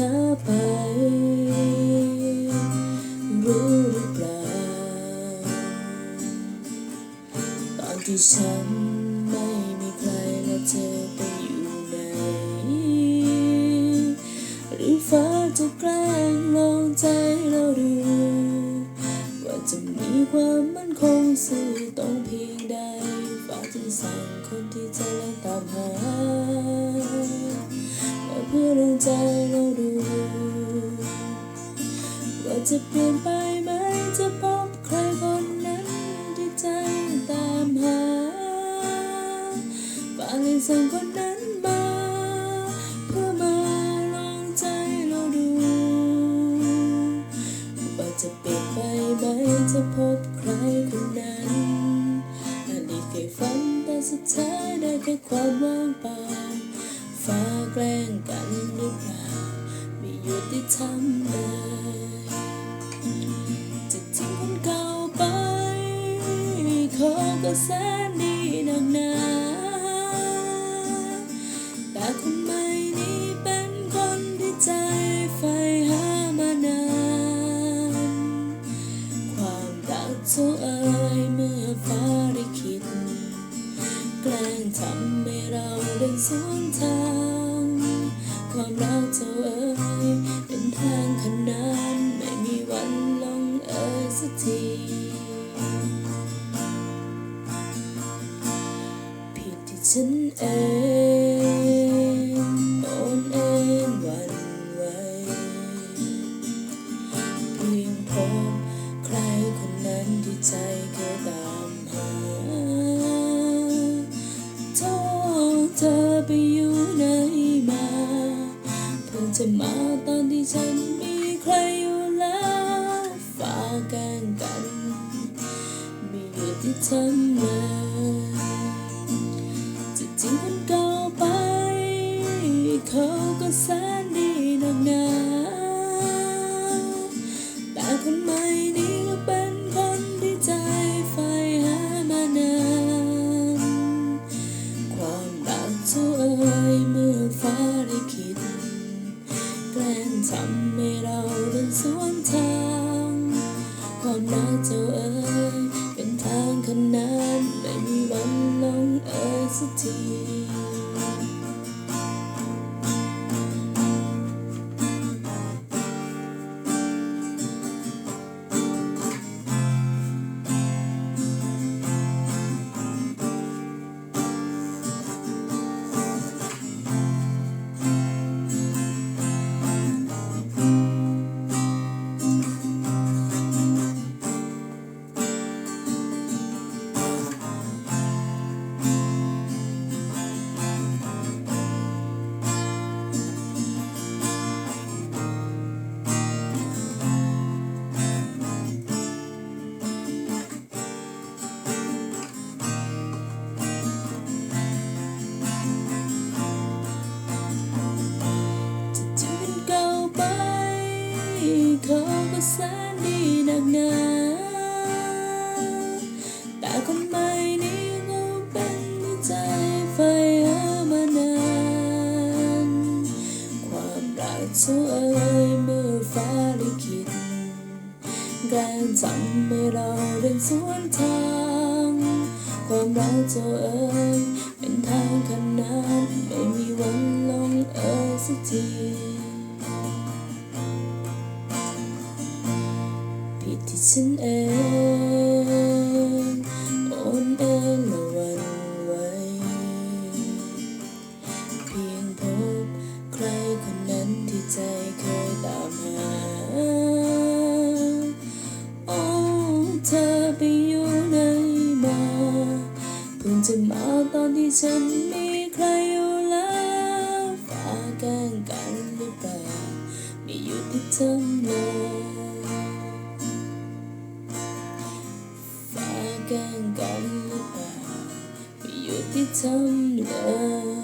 ช้าไป รู้หรือเปล่า ตอนที่ฉันไม่มีใครและเธอไปอยู่ไหน หรือฟ้าจะแกล้งลองใจเราดูว่าจะมีความมั่นคงสู้ตรงเพียงใดฟ้าจึงสั่งคนที่ใจและตามหา เพื่อลองใจเราดูว่าจะเปลี่ยนไปไหมจะพบใครคนนั้นที่ใจตามหาบาเลยสั่งคนนั้น แกล้งกันหรือเปล่าไม่ยุติธรรมเลยจะทิ้งคนเก่าไปเขาก็แสนดีนักหนาแต่คนใหม่นี้เป็นคนที่ใจใฝ่หามานานความรักเท่าเอ่ยเมื่อฟ้าได้คิดแกล้งทำให้เราเดินสวนทาง ความรักเท่าเอ่ยเป็นทางขนานไม่มีวันลงเอ่ยสักทีผิดที่ฉันเองโอนเอ็นวันไหวเพียงพบใครคนนั้นที่ใจเคยตามหาโทษเธอไป แกล้งกัน ไม่หยุดที่ทำเลยจะทิ้งคนเก่าไป เขาก็แสนดี แสนดีนักหนาแต่คนใหม่นี้ก็เป็นที่ใจใฝ่หามานานความรักเท่าเอ่ยเมื่อฟ้าลิขิตแกล้งทำให้เราเดินสวนทาง ความรักเจ้าเอ๋ยเป็นทางขนานไม่มีวันลงเอ่ยสักที ฉันเองโอนเอ็นและหวันไหวเพียงพบใครคนนั้นที่ใจเคยตามหาโอ้เธอไปอยู่ไหนมาเพิ่งจะมาตอนที่ฉันมี แก้งกันหรือเปล่าไม่ยุดที่ทำเลย